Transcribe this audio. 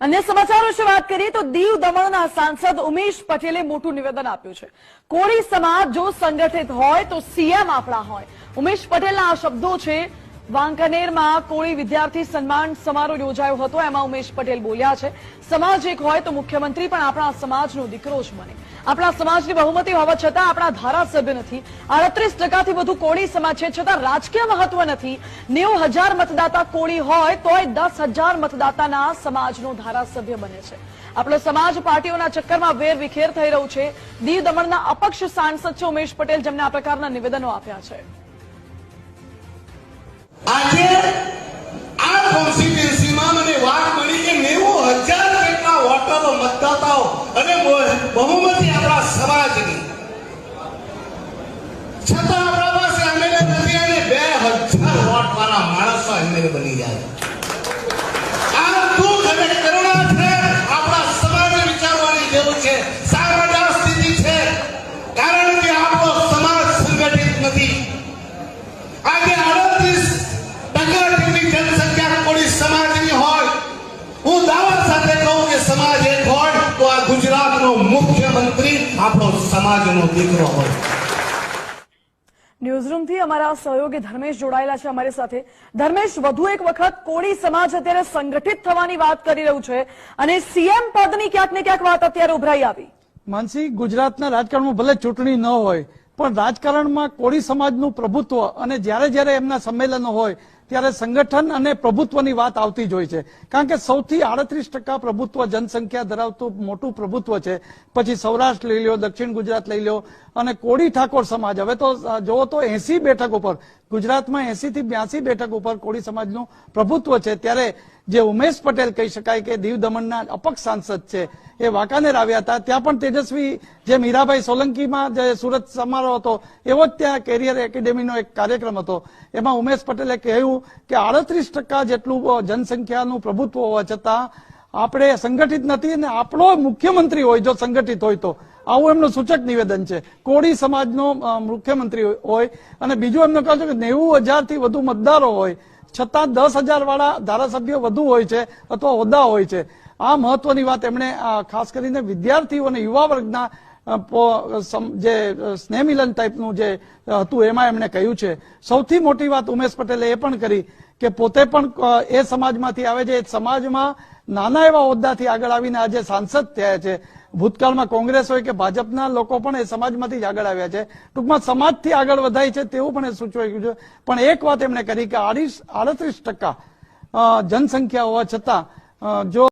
અન્ય સમાચાર વિશે વાત કરીએ તો દીવ દમણના સાંસદ ઉમેશ પટેલે મોટું નિવેદન આપ્યું છે. કોળી સમાજ જો સંગઠિત હોય તો સીએમ આપણા હોય. ઉમેશ પટેલના આ શબ્દો છે વાંકાનેરમાં કોળી વિદ્યાર્થી સન્માન સમારોહ યોજાયો હતો. એમાં ઉમેશ પટેલ બોલ્યા છે, સમાજ એક હોય તો મુખ્યમંત્રી પણ આપણા સમાજનો દીકરો જ બને. આપણા સમાજની બહુમતી હોવા છતાં આપણા ધારાસભ્ય નથી. આડત્રીસ ટકાથી વધુ કોળી સમાજ છે, છતાં રાજકીય મહત્વ નથી. નેવું હજાર મતદાતા કોળી હોય તોય દસ હજાર મતદાતાના સમાજનો ધારાસભ્ય બને છે. આપણો સમાજ પાર્ટીઓના ચક્કરમાં વેર વિખેર થઈ રહ્યું છે. દીવ દમણના અપક્ષ સાંસદ છે ઉમેશ પટેલ જેમને આ પ્રકારના નિવેદનો આપ્યા છે. મતદાતાઓ અને બહુમતી આપણા સમાજની. છતાં આપણા પાસે અમે નથી અને બે હજાર વોટ માણસો એમએલએ બની જાય. મુખ્યમંત્રી આપણો સમાજનો દીકરો હોય. ન્યૂઝરૂમથી અમારા સહયોગી ધર્મેશ જોડાયેલા છે અમારી સાથે. ધર્મેશ વધુ એક વખત કોળી સમાજ અત્યારે સંગઠિત થવાની વાત કરી રહ્યું છે અને સીએમ પદની ક્યાંક ને ક્યાંક વાત અત્યારે ઉભરાઈ આવી. માનસી ગુજરાતના રાજકારણમાં ભલે ચૂંટણી ન હોય પણ રાજકારણમાં કોળી સમાજનું પ્રભુત્વ અને જ્યારે જ્યારે એમના સંમેલનો હોય, ત્યારે સંગઠન અને પ્રભુત્વની વાત આવતી જ હોય છે. કારણ કે સૌથી આડત્રીસ ટકા પ્રભુત્વ જનસંખ્યા ધરાવતું મોટું પ્રભુત્વ છે. પછી સૌરાષ્ટ્ર લઈ લો દક્ષિણ ગુજરાત લઈ લો અને કોળી ઠાકોર સમાજ. હવે તો જોવો તો એસી બેઠક ઉપર, ગુજરાતમાં એસી થી બ્યાસી બેઠક ઉપર કોળી સમાજનું પ્રભુત્વ છે. ત્યારે જે ઉમેશ પટેલ કહી શકાય કે દીવ દમણના અપક્ષ સાંસદ છે, એ વાંકાનેર આવ્યા હતા. ત્યાં પણ તેજસ્વી જે મીરાભાઈ સોલંકીમાં જે સુરત સમારોહ હતો, એવો જ ત્યાં કેરિયર એકેડેમીનો એક કાર્યક્રમ હતો. એમાં ઉમેશ પટેલે કહ્યું કે આડત્રીસ ટકા જેટલું જનસંખ્યાનું પ્રભુત્વ હોવા છતાં આપણે સંગઠિત નથી અને આપણો મુખ્યમંત્રી હોય જો સંગઠિત હોય તો. આવું એમનું સૂચક નિવેદન છે. કોળી સમાજનો મુખ્યમંત્રી હોય અને બીજું એમને કહ્યું છે કે નેવું હજારથી વધુ મતદારો હોય. છતાં દસ હજાર વાળા ધારાસભ્યો વધુ હોય છે અથવા હોદ્દા હોય છે. આ મહત્વની વાત એમણે ખાસ કરીને વિદ્યાર્થીઓ અને યુવા વર્ગના જે સ્નેહમિલન ટાઈપનું જે હતું એમાં એમણે કહ્યું છે. સૌથી મોટી વાત ઉમેશ પટેલે એ પણ કરી કે પોતે પણ એ સમાજમાંથી આવે છે. સમાજમાં નાના એવા હોદ્દાથી આગળ આવીને આજે સાંસદ થયા છે. ભૂતકાળમાં કોંગ્રેસ હોય કે ભાજપના લોકો પણ એ સમાજમાંથી જ આગળ આવ્યા છે. ટૂંકમાં સમાજથી આગળ વધાય છે તેવું પણ એ સૂચવાયું છે. પણ એક વાત એમણે કરી કે આડત્રીસ ટકા જનસંખ્યા હોવા છતાં જો